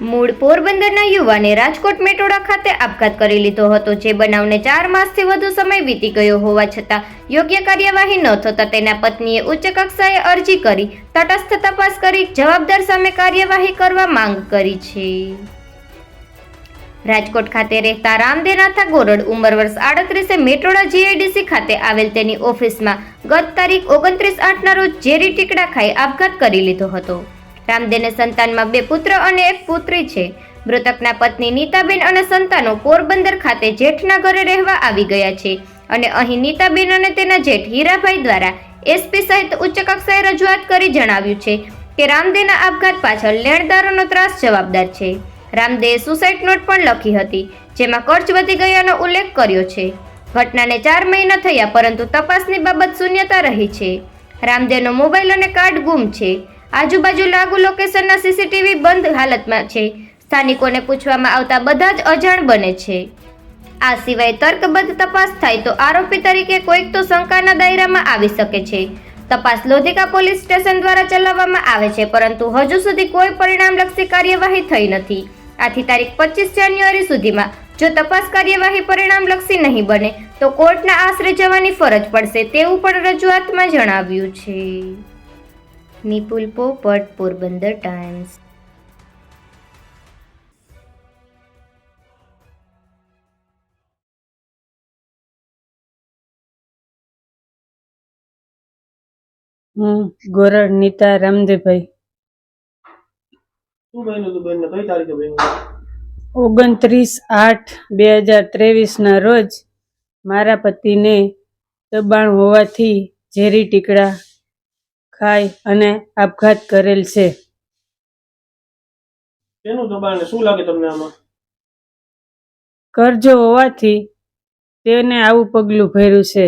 મૂળ પોરબંદરના યુવાને રાજકોટ મેટોડા ખાતે આપઘાત કરી લીધો હતો, જે બનાવને ચાર માસથી વધુ સમય વીતી ગયો હોવા છતાં યોગ્ય કાર્યવાહી ન થતાં તેના પત્નીએ ઉચ્ચ કક્ષાએ અરજી કરી, તટસ્થ તપાસ કરી, જવાબદાર સામે કાર્યવાહી કરવા માંગ કરી છે. રાજકોટ ખાતે રહેતા રામદેનાથા ગોરડ, ઉંમર વર્ષ આડત્રીસે મેટ્રોડા જીઆઈડીસી ખાતે આવેલ તેની ઓફિસમાં ગત તારીખ ઓગણત્રીસ આઠના રોજ ઝેરી ટીકડા ખાઈ આપઘાત કરી લીધો હતો. રામદેને સંતાનમાં બે પુત્ર અને એક પુત્રી છે. મૃતકના પત્ની નીતાબેન અને સંતાનો પોરબંદર ખાતે જેઠના ઘરે રહેવા આવી ગયા છે અને અહીં નીતાબેન અને તેના જેઠ હીરાભાઈ દ્વારા એસપી સહિત ઉચ્ચ કક્ષાએ રજૂઆત કરી જણાવ્યું છે કે રામદેના આપઘાત પાછળ લેણદારોનો ત્રાસ જવાબદાર છે. રામદેએ સુસાઇડ નોટ પણ લખી હતી, જેમાં ખર્ચ વધી ગયાનો ઉલ્લેખ કર્યો છે. ઘટનાને ચાર મહિના થયા, પરંતુ તપાસની બાબત શૂન્યતા રહી છે. રામદેવનો મોબાઈલ અને કાર્ડ ગુમ છે. આજુબાજુ લાગુ લોકેશનના સીસીટીવી બંધ હાલતમાં છે. સ્થાનિકોને પૂછવામાં આવતા બધા જ અજાણ બને છે. આ સિવાય તર્કબદ્ધ તપાસ થાય તો આરોપી તરીકે કોઈક તો શંકાના દાયરામાં આવી શકે છે. તપાસ લોધિકા પોલીસ સ્ટેશન દ્વારા ચલાવવામાં આવે છે, પરંતુ હજુ સુધી કોઈ પરિણામલક્ષી કાર્યવાહી થઈ નથી. આથી તારીખ પચીસ જાન્યુઆરી સુધીમાં જો તપાસ કાર્યવાહી પરિણામલક્ષી નહીં બને, તો કોર્ટના આશરે જવાની ફરજ પડશે તેવું પણ રજૂઆતમાં જણાવ્યું છે. નિપુલ પોપટ પોરબંદર ટાઈમ્સ. હું ગોરડ નીતા રામદેભાઈ શું બન્યું હતું બેનને? કઈ તારીખે બન્યું? ઓગણત્રીસ આઠ બે હજાર ત્રેવીસના રોજ મારા પતિને દબાણ હોવાથી ઝેરી ટીકડા ખાઈ અને આપઘાત કરેલ છે. શેનું દબાણ શું લાગે તમને આમાં? કરજો હોવાથી તેને આવું પગલું ભર્યું છે.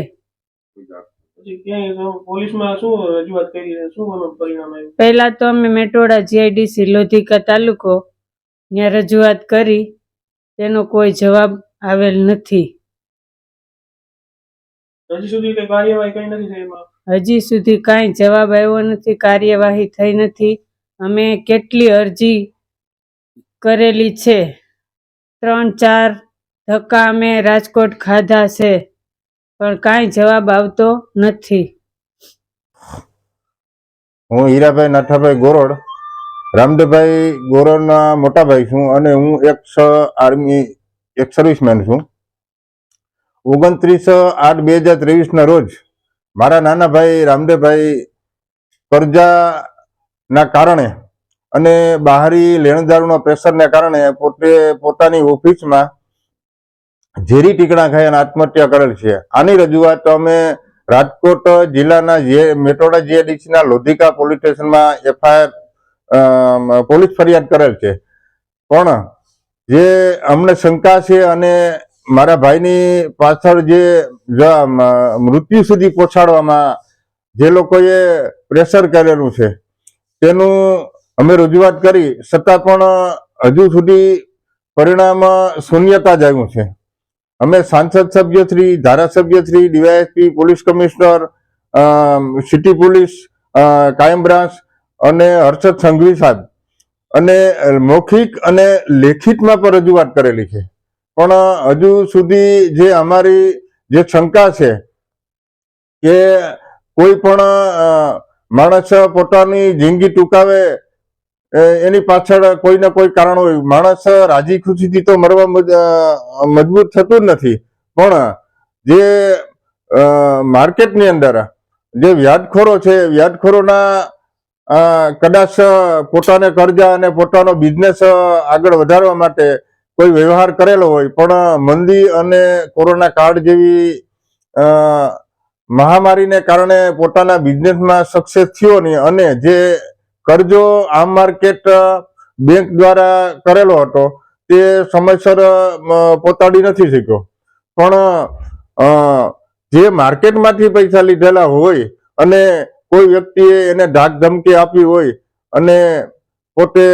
પહેલા તો અમે મેટોડા જીઆઈડીસી લોધિકા તાલુકો ત્યાં રજૂઆત કરી તેનો કોઈ જવાબ આવેલ નથી. હજી સુધી કઈ કાર્યવાહી કઈ નથી થઈ એમાં? હજી સુધી કાંઈ જવાબ આવ્યો નથી કાર્યવાહી થઈ નથી. અમે કેટલી અરજી કરેલી છે? ત્રણ ચાર ધક્કા અમે રાજકોટ ખાધા છે પણ કાંઈ જવાબ આવતો નથી. હું હીરાભાઈ નાથાભાઈ ગોરોડ રામદેવભાઈ ગોરોડના મોટાભાઈ છું અને હું એક આર્મી એક સર્વિસમેન છું. ઓગણત્રીસ આઠ બે હજાર ત્રેવીસના રોજ મારા નાના ભાઈ રામદેવભાઈ કરજાના કારણે અને બહારી લેણદારોના પ્રેશરને કારણે પોતે પોતાની ઓફિસમાં ઝેરી ટીકણા ખાઈ અને આત્મહત્યા કરેલ છે. આની રજૂઆત અમે રાજકોટ જિલ્લાના જે મેટોડા જીએડીસીના લોધિકા પોલીસ સ્ટેશનમાં એફઆઈઆર પોલીસ ફરિયાદ કરેલ છે. પણ જે અમને શંકા છે અને મારા ભાઈની પાછળ જે મૃત્યુ સુધી પહોંચાડવામાં જે લોકોએ પ્રેશર કરેલું છે, તેનું અમે રજૂઆત કરી, છતાં પણ હજુ સુધી પરિણામ શૂન્યતા જ આવ્યું છે. અમે સાંસદ સભ્ય ધારાસભ્યશ્રી ધારાસભ્ય Shri, DYSP, police commissioner city police crime branch અને હર્ષદ સંઘવી સાહેબ અને મૌખિક અને લેખિતમાં પણ રજૂઆત કરેલી છે. પણ હજુ સુધી જે અમારી જે શંકા છે કે કોઈ પણ માણસ પોતાની જિંદગી ટૂંકાવે એની પાછળ કોઈ ને કોઈ કારણ હોય. માણસ રાજી ખુશીથી તો મરવા મજ- અ, થતું જ નથી. પણ જે માર્કેટની અંદર જે વ્યાજખોરો છે વ્યાજખોરોના કદાચ પોતાને કરજા અને પોતાનો બિઝનેસ આગળ વધારવા માટે કોઈ વ્યવહાર કરેલો હોય, પણ મંદી અને કોરોના કાર્ડ જેવી મહામારીને કારણે પોતાના બિઝનેસમાં સક્સેસ થયો નહીં અને જે કરજો આમ માર્કેટ બેંક દ્વારા કરેલો હતો, તે સમયસર પોતાડી નથી શક્યો. પણ જે માર્કેટમાંથી પૈસા લીધેલા હોય અને કોઈ વ્યક્તિએ એને ધાક ધમકી આપી હોય અને પોતે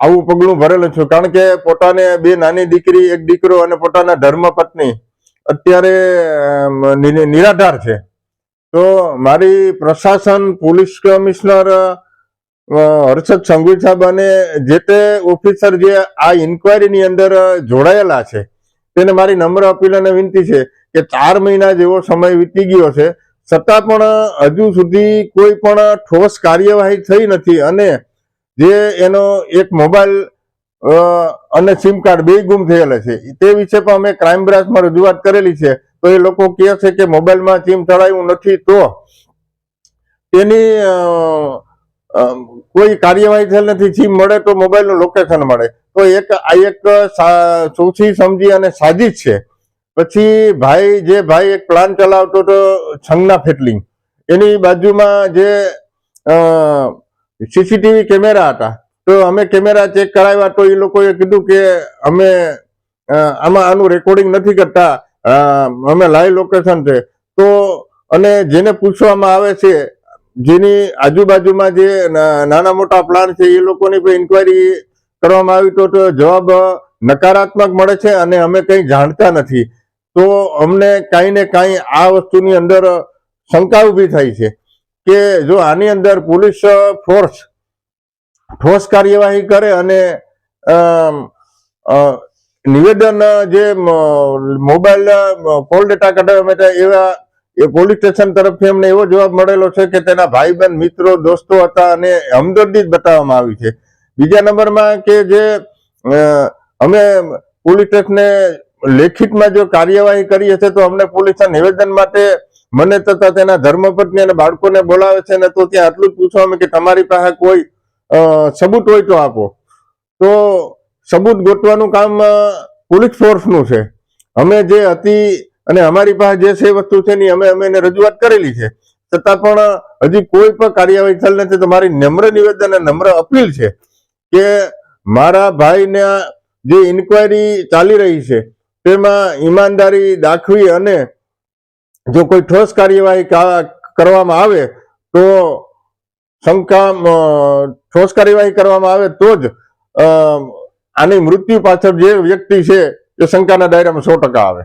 આવું પગલું ભરેલું છું. કારણ કે પોતાને બે નાની દીકરી, એક દીકરો અને પોતાના ધર્મપત્ની અત્યારે નિરાધાર છે. તો મારી પ્રશાસન, પોલીસ કમિશનર હર્ષદ સંઘવી સાહેબ અને જે તે ઓફિસર જે આ ઇન્કવાયરીની અંદર જોડાયેલા છે, તેને મારી નમ્ર અપીલ અને વિનંતી છે કે ચાર મહિના જેવો સમય વીતી ગયો છે. છતાં પણ હજુ સુધી કોઈ પણ ઠોસ કાર્યવાહી થઈ નથી અને જે એનો એક મોબાઈલ અને સિમ કાર્ડ બે ગુમ થયેલા છે. તે વિશે પણ અમે ક્રાઇમ બ્રાન્ચમાં રજૂઆત કરેલી છે. તો એ લોકો કહે છે કે મોબાઈલમાં સિમ ચડાવ્યું નથી તો તેની કોઈ કાર્યવાહી થયેલ નથી. સિમ મળે તો મોબાઈલનું લોકેશન મળે. તો એક, આ એક સોચી સમજી અને સાજિશ છે. પછી ભાઈ, જે ભાઈ એક પ્લાન ચલાવતો હતો છંગના ફેટલિંગ. એની બાજુમાં જે સીસીટીવી કેમેરા હતા. તો અમે કેમેરા ચેક કરાવ્યા તો એ લોકોએ કીધું કે અમે આમાં આનું રેકોર્ડિંગ નથી કરતા. અમે લાઈવ લોકેશન છે. તો, અને જેને પૂછવામાં આવે છે, જેની આજુબાજુમાં જે નાના મોટા પ્લાન છે, એ લોકોની પણ ઇન્કવાયરી કરવામાં આવી તો જવાબ નકારાત્મક મળે છે અને અમે કંઈ જાણતા નથી. તો અમને કાંઈ ને કાંઈ આ વસ્તુની અંદર શંકા ઊભી થાય છે. કે જો આની અંદર પોલીસ ફોર્સ ઠોસ કાર્યવાહી કરે અને નિવેદન જે મોબાઈલ કોલ ડેટા કઢાવ્યા એવા, એ પોલીસ સ્ટેશન તરફથી અમને એવો જવાબ મળેલો છે કે તેના ભાઈ બહેન મિત્રો, દોસ્તો હતા અને હમદર્દી જ બતાવવામાં આવી છે. બીજા નંબરમાં કે જે અમે પોલીસ સ્ટેશને લેખિતમાં જો કાર્યવાહી કરીએ છીએ તો અમને પોલીસના નિવેદન માટે મને તથા તેના ધર્મપત્ની અને બાળકોને બોલાવે છે ને તો ત્યાં આટલું જ પૂછવામાં કે તમારી પાસે કોઈ સબૂત હોય તો આપો. તો સબૂત ગોતવાનું કામ પોલીસ ફોર્સનું છે. અમે જે હતી અને અમારી પાસે જે છે વસ્તુ છે ની અમે અમે એને રજૂઆત કરેલી છે. છતાં પણ હજી કોઈ પણ કાર્યવાહી થયેલ નથી. તો મારી નમ્ર નિવેદન અને નમ્ર અપીલ છે કે મારા ભાઈને જે ઇન્કવાયરી ચાલી રહી છે તેમાં ઈમાનદારી દાખવી અને જો કોઈ ઠોસ કાર્યવાહી કરવામાં આવે, તો શંકા ઠોસ કાર્યવાહી કરવામાં આવે તો જ આની મૃત્યુ પાછળ જે વ્યક્તિ છે, એ શંકાના દાયરામાં સો ટકા આવે.